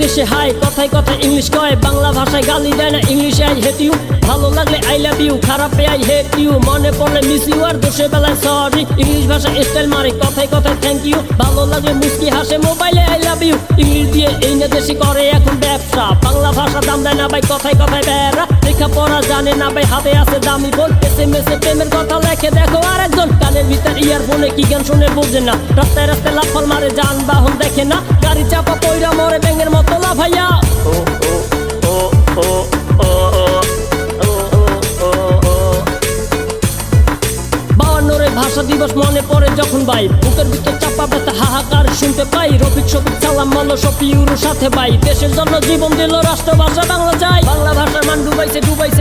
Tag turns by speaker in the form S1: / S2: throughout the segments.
S1: দেশে হাই কথায় কথায় ইংলিশ কয়, বাংলা ভাষায় গালি দেয় না, ইংলিশে আই হেট ইউ ভালো লাগলে আই লাভ ইউ খারাপে আই হেট ইউ মনে পড়লে মিস ইউ আর দোষে বেলায় সরি ইংলিশ ভাষা স্টাইল মারে, কথায় কথায় থ্যাংক ইউ ভালো লাগলে মুস্কি হাসে মোবাইলে আই লাভ ইউ ইংলিশ দিয়ে এই না দেশে করে এখন ব্যবসা। বাংলা ভাষা দাম দেয় না ভাই, কথায় কথায় বেড়া লেখা পড়া জানে না ভাই, হাতে আছে দামি বল এসে মেসে প্রেমের কথা লেখে, দেখো আরেকজন। কানের ভিতর ইয়ারফোনে কি গান শুনে বোঝে না। রাস্তায় রাস্তায় লাফাল মারে, যানবাহন দেখে না। গাড়ি চাপা পয়রা মরে, ব্যাঙের মতো লাফাইয়া ভাইয়া। ভাষা দিবস মনে পড়ে যখন ভাই। বুকের ভিতর চাপা ব্যথা, হাহাকার শুনতে পাই। রফিক শফিক সালাম মাল্ল শফি ইউরো সাথে ভাই। দেশের জন্য জীবন দিল রাষ্ট্রভাষা বাংলা যায় বাংলা ভাষার মান ডুবাইছে ডুবাইছে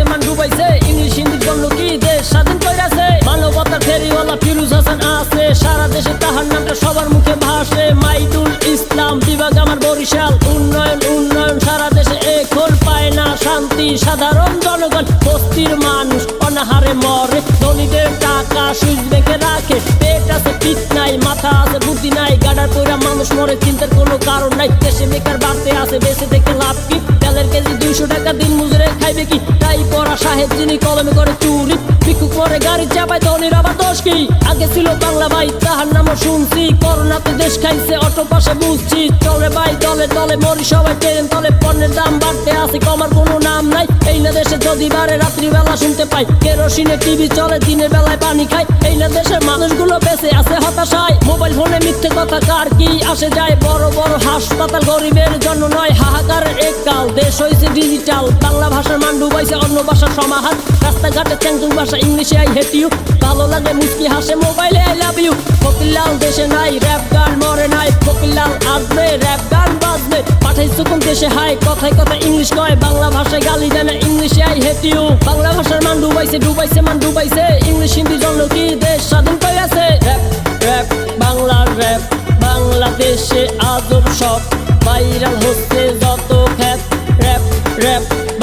S1: মরে। ধনীদের টাকা সুইচ ব্যাংকে রাখে। পেট আছে, পিঠ নাই, মাথা আছে, বুদ্ধি নাই। গাডার কইরা মানুষ মরে, চিন্তার কোনো কারণ নাই। দেশে বেকার বাড়তে আছে, বেঁচে থেকে লাভ কি? তেলের কেজি দুইশো টাকা দিন মজুরে খাইবে কি? তাই পড়া সাহেব যিনি কলমে করে চুরি, ভিক্ষুক করে গাড়ি চাপায়, ধনীর আবার দোষ কি? আগে ছিল বাংলা ভাই, তাহার নামও শুনছি। করোনাতে দেশ খাইছে, অটো পাশে বুঝছি। চলে ভাই, দলে দলে মরি সবাই, ট্রেন তলে পণ্যের দাম বাড়তে আছে, কমার কোনো নাম নাই। এই না দেশে যদি বারে রাত্রিবেলা শুনতে পাই, কেরোসিনে টিভি চলে, দিনের বেলায় পানি খাই। এই না দেশের মানুষগুলো বেঁচে আছে হতাশায়। মোবাইল ফোনে মিথ্যে কথা কার কি আসে যায়? বড় বড় হাসপাতাল গরিবের জন্য নয়, হাহাকারের এক কাল। দেশ হয়েছে ডিজিটাল বাংলা ভাষার ডুবাইছে অন্য ভাষার সমাহার। রাস্তাঘাটে চ্যাংতুং ভাষা, ইংলিশে আই হেট ইউ। ভালো লাগে মুস্কি হাসে, মোবাইলে আই লাভ ইউ। ফকিল্লাল দেশে নাই, র্যাপ গান মরে নাই। ফকিল্লাল আসবে র্যাপ গান বাজবে। পাঠাই কোন দেশে, হাই, কথায় কথা ইংলিশ কয়। বাংলা ভাষায় গালি দেয় না ইংলিশে আই হেট ইউ। বাংলা ভাষার মান ডুবাইছে ডুবাইছে মান ডুবাইছে। ইংলিশ, হিন্দি জন্য কি দেশ স্বাধীন কইরাছে র্যাপ র্যাপ, বাংলার র্যাপ। বাংলাদেশে আজব সব। ভাইরাল হচ্ছে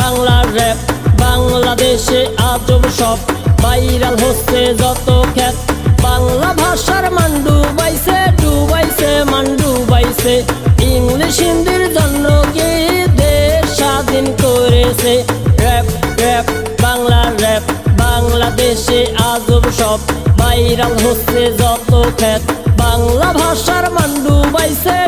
S1: বাংলার র্যাপ বাংলাদেশে আজব সব। ভাইরাল হচ্ছে যত খ্যাত। বাংলা ভাষার মান ডুবাইছে ডুবাইছে, মান্ডু ডুবাইছে ইংলিশ, হিন্দির জন্য কি দেশ স্বাধীন করেছে? র্যাপ র্যাপ বাংলা র্যাপ বাংলাদেশে আজব সব। ভাইরাল হচ্ছে যত খ্যাত। বাংলা ভাষার মান্ডু ডুবাইছে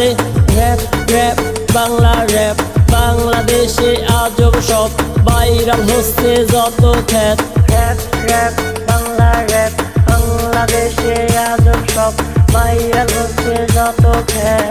S1: কইরাছে র্যাপ র্যাপ বাংলা র্যাপ বাংলাদেশে আজব সব। ভাইরাল হচ্ছে যত খ্যাত।
S2: র‍্যাপ র‍্যাপ বাংলা র‍্যাপ বাংলাদেশে আজব সব। ভাইরাল হচ্ছে যত খ্যাত।